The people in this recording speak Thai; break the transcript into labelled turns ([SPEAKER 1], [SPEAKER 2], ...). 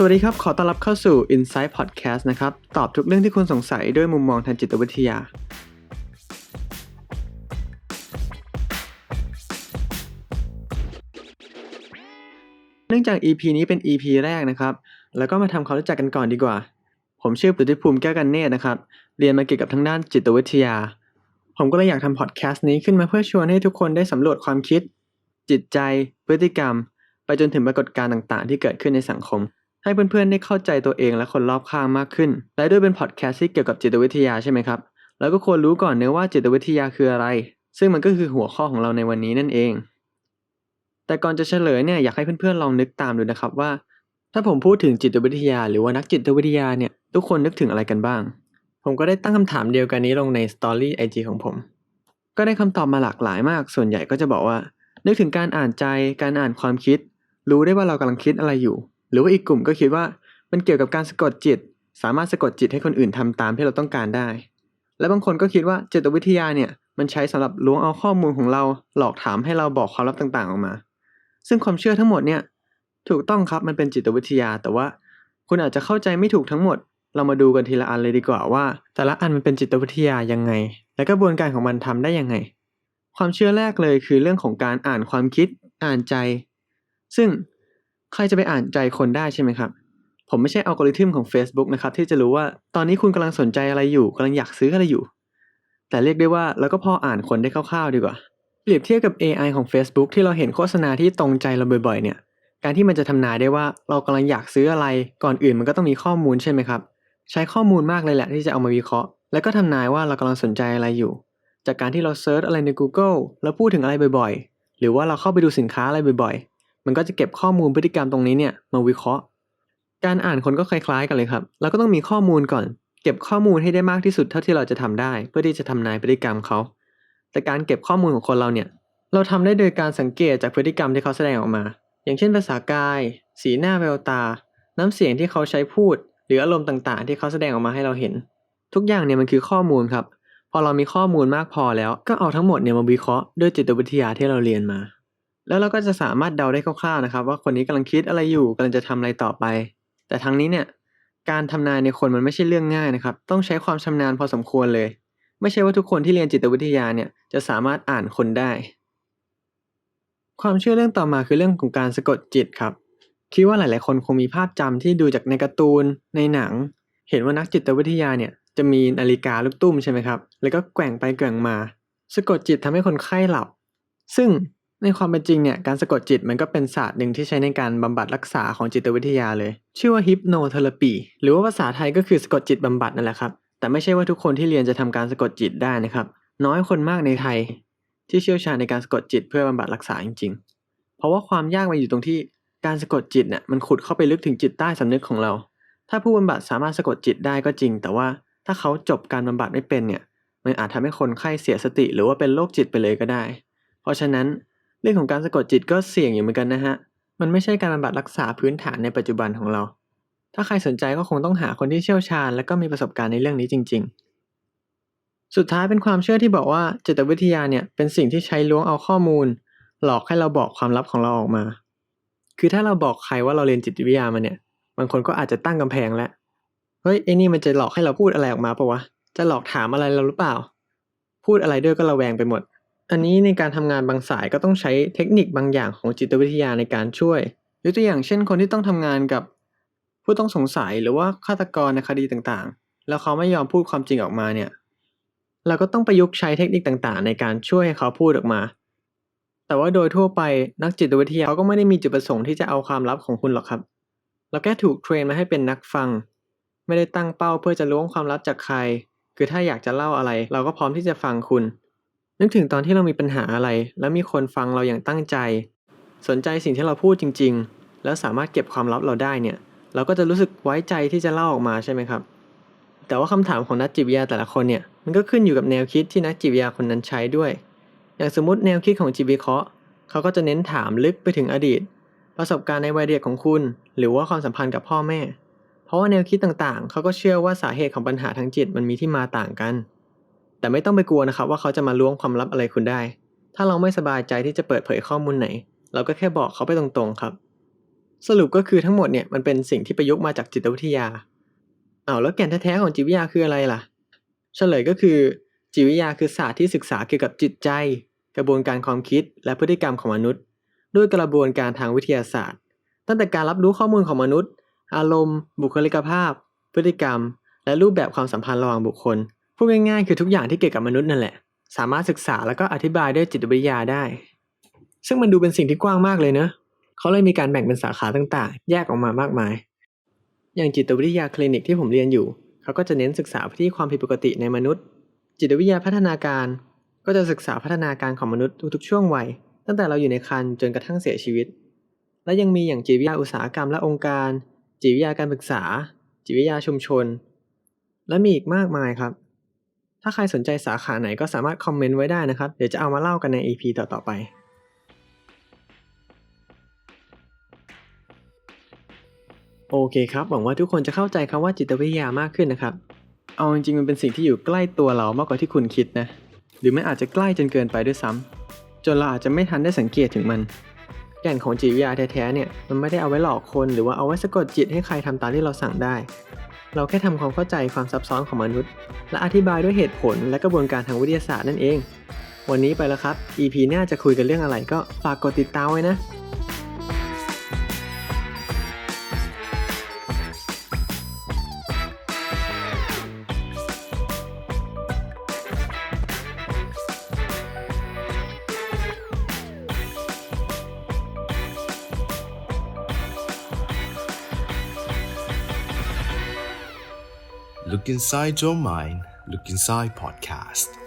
[SPEAKER 1] สวัสดีครับ ขอต้อนรับเข้าสู่ Insight Podcast นะครับ ตอบทุกเรื่องที่คุณสงสัยด้วยมุมมองทางจิตวิทยา เนื่องจาก EP นี้เป็น EP แรกนะครับ แล้วก็มาทำความรู้จักกันก่อนดีกว่า ผมชื่อปุติภูมิแก้วกันเนตรนะครับ เรียนมาเกี่ยวกับทางด้านจิตวิทยา ผมก็เลยอยากทำพอดแคสต์นี้ขึ้นมาเพื่อชวนให้ทุกคนได้สำรวจความคิด จิตใจ พฤติกรรม ไปจนถึงปรากฏการณ์ต่างๆ ที่เกิดขึ้นในสังคม ให้เพื่อนๆได้เข้าใจตัวเองและคนรอบข้างมากขึ้น และด้วยเป็นพอดแคสต์ที่เกี่ยวกับจิตวิทยาใช่ไหมครับ แล้วก็ควรรู้ก่อนเนื้อว่าจิตวิทยาคืออะไร ซึ่งมันก็คือหัวข้อของเราในวันนี้นั่นเอง แต่ก่อนจะเฉลยเนี่ยอยากให้เพื่อนๆลองนึกตามดูนะครับว่า ถ้าผมพูดถึงจิตวิทยา หรือว่านักจิตวิทยาเนี่ยทุกคนนึกถึงอะไรกันบ้าง ผมก็ได้ตั้งคำถามเดียวกันนี้ลงในสตอรี่ไอจีของผม ก็ได้คำตอบมาหลากหลายมาก ส่วนใหญ่ก็จะบอกว่า นึกถึงการอ่านใจ การอ่านความคิด รู้ได้ว่าเรากำลังคิดอะไรอยู่ หรือว่าอีกกลุ่มก็คิดว่ามันเกี่ยวกับการสะกดจิต สามารถสะกดจิตให้คนอื่นทำตามที่เราต้องการได้ และบางคนก็คิดว่าจิตวิทยาเนี่ยมันใช้สำหรับล้วงเอาข้อมูลของเราหลอกถามให้เราบอกความลับต่างๆออกมา ซึ่งความเชื่อทั้งหมดเนี่ยถูกต้องครับมันเป็นจิตวิทยา แต่ว่าคุณอาจจะเข้าใจไม่ถูกทั้งหมด เรามาดูกันทีละอันเลยดีกว่าว่า แต่ละอันมันเป็นจิตวิทยายังไง และกระบวนการของมันทำได้ยังไง ความเชื่อแรกเลยคือเรื่องของการอ่านความคิด อ่านใจ ซึ่ง ใครจะไปอ่านใจคนได้ใช่ไหมครับ ผมไม่ใช่อัลกอริทึมของ Facebook นะครับ ที่จะรู้ว่าตอนนี้คุณกำลังสนใจอะไรอยู่กำลังอยากซื้ออะไรอยู่ แต่เรียกได้ว่าเราก็พออ่านคนได้คร่าวๆดีกว่า เปรียบเทียบกับ AI ของ Facebook ที่เราเห็นโฆษณาที่ตรงใจเราบ่อยๆ เนี่ย การที่มันจะทำนายได้ว่าเรากำลังอยากซื้ออะไรก่อนอื่นมันก็ต้องมีข้อมูลใช่ไหมครับ ใช้ข้อมูลมากเลยแหละที่จะเอามาวิเคราะห์ แล้วก็ทำนายว่าเรากำลังสนใจอะไรอยู่ จากการที่เราเซิร์ชอะไรใน Google แล้วพูดถึงอะไรบ่อยๆ หรือว่าเราเข้าไปดูสินค้าอะไรบ่อยๆ มันก็จะเก็บข้อมูลพฤติกรรมตรงนี้เนี่ยมาวิเคราะห์ การอ่านคนก็คล้ายๆกันเลยครับ เราก็ต้องมีข้อมูลก่อน เก็บข้อมูลให้ได้มากที่สุดเท่าที่เราจะทำได้ เพื่อที่จะทำนายพฤติกรรมเขา แต่การเก็บข้อมูลของคนเราเนี่ย เราทำได้โดยการสังเกตจากพฤติกรรมที่เขาแสดงออกมา อย่างเช่น ภาษากาย สีหน้าแววตา น้ำเสียงที่เขาใช้พูด หรืออารมณ์ต่างๆ ที่เขาแสดงออกมาให้เราเห็น ทุกอย่างเนี่ยมันคือข้อมูลครับ พอเรามีข้อมูลมากพอแล้ว ก็เอาทั้งหมดเนี่ยมาวิเคราะห์ด้วยจิตวิทยาที่เราเรียนมา แล้วเราก็จะสามารถเดาได้คร่าวๆนะครับ ว่าคนนี้กำลังคิดอะไรอยู่กำลังจะทำอะไรต่อไป แต่ทั้งนี้เนี่ยการทำนายในคนมันไม่ใช่เรื่องง่ายนะครับ ต้องใช้ความชำนาญพอสมควรเลย ไม่ใช่ว่าทุกคนที่เรียนจิตวิทยาเนี่ยจะสามารถอ่านคนได้ ความเชื่อเรื่องต่อมาคือเรื่องของการสะกดจิตครับ คิดว่าหลายๆ คนคงมีภาพจำที่ดูจากในการ์ตูน ในหนัง เห็นว่านักจิตวิทยาเนี่ยจะมีนาฬิกาลูกตุ้มใช่ไหมครับ แล้วก็แกว่งไปแกว่งมา สะกดจิตทำให้คนไข้หลับ ซึ่ง ในความเป็นจริงเนี่ยการสะกดจิตมันก็เป็นศาสตร์หนึ่งที่ใช้ในการบำบัดรักษาของจิตวิทยาเลย ชื่อว่าฮิปโนเทอราปีหรือว่าภาษาไทยก็คือสะกดจิตบำบัดนั่นแหละครับ แต่ไม่ใช่ว่าทุกคนที่เรียนจะทำการสะกดจิตได้นะครับ น้อยคนมากในไทย ที่เชี่ยวชาญในการสะกดจิตเพื่อบำบัดรักษาจริง ๆ เพราะว่าความยากมันอยู่ตรงที่การสะกดจิตเนี่ยมันขุดเข้าไปลึกถึงจิตใต้สำนึกของเรา ถ้าผู้บำบัดสามารถสะกดจิตได้ก็จริง แต่ว่าถ้าเขาจบการบำบัดไม่เป็นเนี่ยมันอาจทำให้คนไข้เสียสติ หรือว่าเป็นโรคจิตไปเลยก็ได้ เพราะฉะนั้น เรื่องของการสะกดจิตก็เสี่ยงอยู่เหมือนกันนะฮะ มันไม่ใช่การบำบัดรักษาพื้นฐานในปัจจุบันของเรา ถ้าใครสนใจก็คงต้องหาคนที่เชี่ยวชาญ และก็มีประสบการณ์ในเรื่องนี้จริง ๆ สุดท้ายเป็นความเชื่อที่บอกว่าจิตวิทยาเนี่ยเป็นสิ่งที่ใช้ล้วงเอาข้อมูล หลอกให้เราบอกความลับของเราออกมา คือถ้าเราบอกใครว่าเราเรียนจิตวิทยามาเนี่ย บางคนก็อาจจะตั้งกำแพงแล้วเฮ้ยไอ้นี่มันจะหลอกให้เราพูดอะไรออกมาปะวะ จะหลอกถามอะไรเราหรือเปล่า พูดอะไรด้วยก็ระแวงไปหมด อันนี้ในการทำงานบางสายก็ต้องใช้เทคนิคบางอย่างของจิตวิทยาในการช่วย ยกตัวอย่างเช่น คนที่ต้องทำงานกับผู้ต้องสงสัยหรือว่าฆาตกรในคดีต่างๆ แล้วเขาไม่ยอมพูดความจริงออกมาเนี่ย เราก็ต้องประยุกต์ใช้เทคนิคต่างๆ ในการช่วยให้เขาพูดออกมา แต่ว่าโดยทั่วไปนักจิตวิทยาเขาก็ไม่ได้มีจุดประสงค์ที่จะเอาความลับของคุณหรอกครับ เราแค่ถูกเทรนมาให้เป็นนักฟัง ไม่ได้ตั้งเป้าเพื่อจะล้วงความลับจากใคร คือถ้าอยากจะเล่าอะไร เราก็พร้อมที่จะฟังคุณ นึกถึงตอนที่เรามีปัญหาอะไร แล้วมีคนฟังเราอย่างตั้งใจ สนใจสิ่งที่เราพูดจริง ๆ แล้วสามารถเก็บความลับเราได้เนี่ย เราก็จะรู้สึกไว้ใจที่จะเล่าออกมาใช่ไหมครับ แต่ว่าคำถามของนักจิตวิทยาแต่ละคนเนี่ยมันก็ขึ้นอยู่กับแนวคิดที่นักจิตวิทยาคนนั้นใช้ด้วย อย่างสมมติแนวคิดของจิตวิเคราะห์เขาก็จะเน้นถามลึกไปถึงอดีต ประสบการณ์ในวัยเด็กของคุณ หรือว่าความสัมพันธ์กับพ่อแม่ เพราะว่าแนวคิดต่างๆ เขาก็เชื่อว่าสาเหตุของปัญหาทางจิตมันมีที่มาต่างกัน แต่ไม่ต้องไปกลัวนะครับว่าเขาจะมาล้วงความลับอะไรคุณได้ ถ้าเราไม่สบายใจที่จะเปิดเผยข้อมูลไหน เราก็แค่บอกเขาไปตรงๆครับ สรุปก็คือทั้งหมดเนี่ยมันเป็นสิ่งที่ประยุกต์มาจากจิตวิทยาเอาแล้วแก่นแท้ๆของจิตวิทยาคืออะไรล่ะ เฉลยก็คือ จิตวิทยาคือศาสตร์ที่ศึกษาเกี่ยวกับจิตใจ กระบวนการความคิดและพฤติกรรมของมนุษย์ ด้วยกระบวนการทางวิทยาศาสตร์ ตั้งแต่การรับรู้ข้อมูลของมนุษย์ อารมณ์ บุคลิกภาพ พฤติกรรม และรูปแบบความสัมพันธ์ระหว่างบุคคล พูดง่ายๆ คือทุกอย่างที่เกี่ยวกับมนุษย์นั่นแหละ สามารถศึกษาแล้วก็อธิบายด้วยจิตวิทยาได้ ซึ่งมันดูเป็นสิ่งที่กว้างมากเลยเนะเขาเลยมีการแบ่งเป็นสาขาต่างๆ แยกออกมามากมาย อย่างจิตวิทยาคลินิกที่ผมเรียนอยู่ เขาก็จะเน้นศึกษาที่ความผิดปกติในมนุษย์ จิตวิทยาพัฒนาการ ก็จะศึกษาพัฒนาการของมนุษย์ทุกๆช่วงวัย ตั้งแต่เราอยู่ในครรภ์จนกระทั่งเสียชีวิต และยังมีอย่างจิตวิทยาอุตสาหกรรมและองค์การ จิตวิทยาการปรึกษา จิตวิทยาชุมชน และมีอีกมากมายครับ ถ้าใครสนใจสาขาไหนก็สามารถคอมเมนต์ไว้ได้นะครับ เดี๋ยวจะเอามาเล่ากันใน EP ต่อๆไปโอเคครับ หวังว่าทุกคนจะเข้าใจคำว่าจิตวิทยามากขึ้นนะครับ เอาจริงๆมันเป็นสิ่งที่อยู่ใกล้ตัวเรามากกว่าที่คุณคิดนะ หรือไม่อาจจะใกล้จนเกินไปด้วยซ้ำจนเราอาจจะไม่ทันได้สังเกตถึงมัน แก่นของจิตวิทยาแท้ๆเนี่ย มันไม่ได้เอาไว้หลอกคน หรือว่าเอาไว้สะกดจิตให้ใครทำตามที่เราสั่งได้ เราแค่ทำความเข้าใจความซับซ้อนของมนุษย์ และอธิบายด้วยเหตุผลและกระบวนการทางวิทยาศาสตร์นั่นเอง วันนี้ไปแล้วครับ EP หน้าจะคุยกันเรื่องอะไรก็ฝากกดติดตามไว้นะ
[SPEAKER 2] Look inside your mind, look inside podcast.